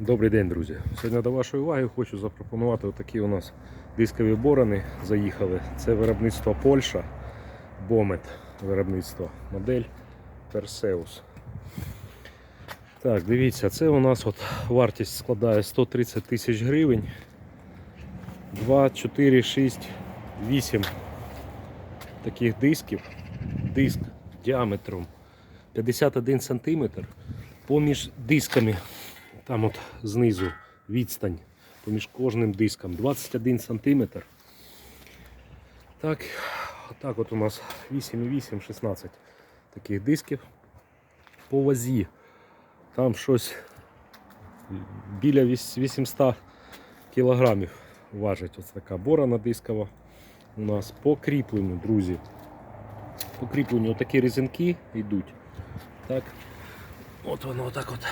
Добрий день, друзі. Сьогодні до вашої уваги хочу запропонувати отакі у нас дискові борони заїхали. Це виробництво Польща, Бомет виробництво, модель Perseus. Так, дивіться, це у нас от вартість складає 130 тисяч гривень. 2, 4, 6, 8 таких дисків. Диск діаметром 51 см поміж дисками там от знизу відстань поміж кожним диском 21 см. Так, отак от у нас 8,8, 16 таких дисків. По вазі там щось біля 800 кілограмів важить ось така борона дискова. У нас по кріпленню, друзі. По кріпленню такі резинки йдуть. Так. От воно отак от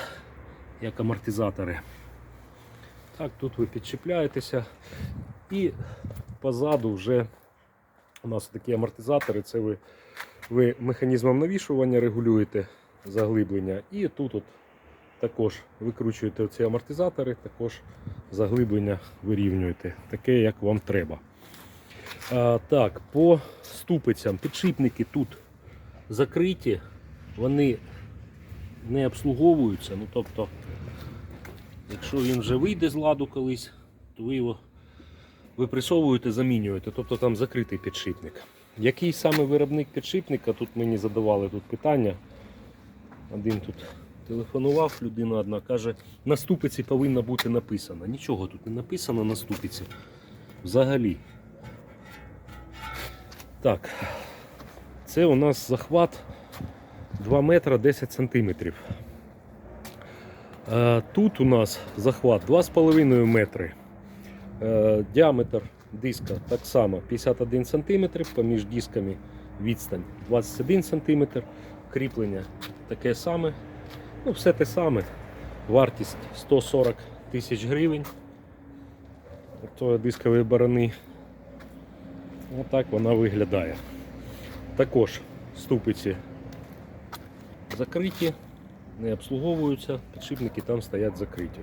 як амортизатори. Так, тут ви підчіпляєтеся і позаду вже у нас такі амортизатори, це ви, ви механізмом навішування регулюєте заглиблення. І тут от також викручуєте ці амортизатори, також заглиблення вирівнюєте, таке, як вам треба. А, так, по ступицям підшипники тут закриті, вони не обслуговуються. Ну, тобто, якщо він вже вийде з ладу колись, то ви його випресовуєте, замінюєте. Тобто там закритий підшипник. Який саме виробник підшипника? Тут мені задавали тут питання. Один тут телефонував, людина одна каже, на ступиці повинно бути написано. Нічого тут не написано на ступиці. Взагалі. Так, це у нас захват 2 метра 10 сантиметрів. Е, Тут у нас захват 2,5 метри. Е, Діаметр диска так само 51 см, поміж дисками відстань 21 см, кріплення таке саме. Ну, все те саме. Вартість 140 тисяч гривень. Ото дискової барани. Отак вона виглядає. Також ступиці закриті, не обслуговуються, підшипники там стоять закриті.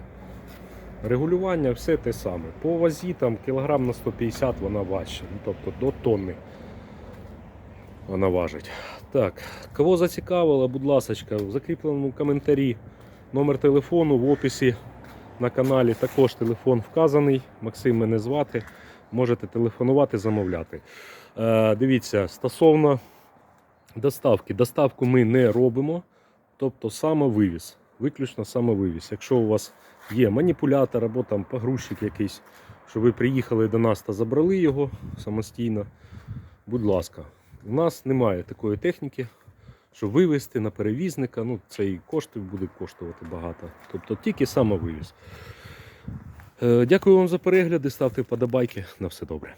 Регулювання все те саме. По вазі там кілограм на 150 вона важча, ну, тобто до тонни вона важить. Так, кого зацікавило, будь ласка, в закріпленому коментарі номер телефону в описі на каналі. Також телефон вказаний. Максим мене звати. Можете телефонувати, замовляти. Е, дивіться, стосовно доставки. Доставку ми не робимо, тобто самовивіз. Виключно самовивіз. Якщо у вас є маніпулятор або там погрузчик якийсь, що ви приїхали до нас та забрали його самостійно, будь ласка, у нас немає такої техніки, щоб вивезти на перевізника. Ну, це і кошти буде коштувати багато. Тобто тільки самовивіз. Е, Дякую вам за перегляди, ставте вподобайки. На все добре.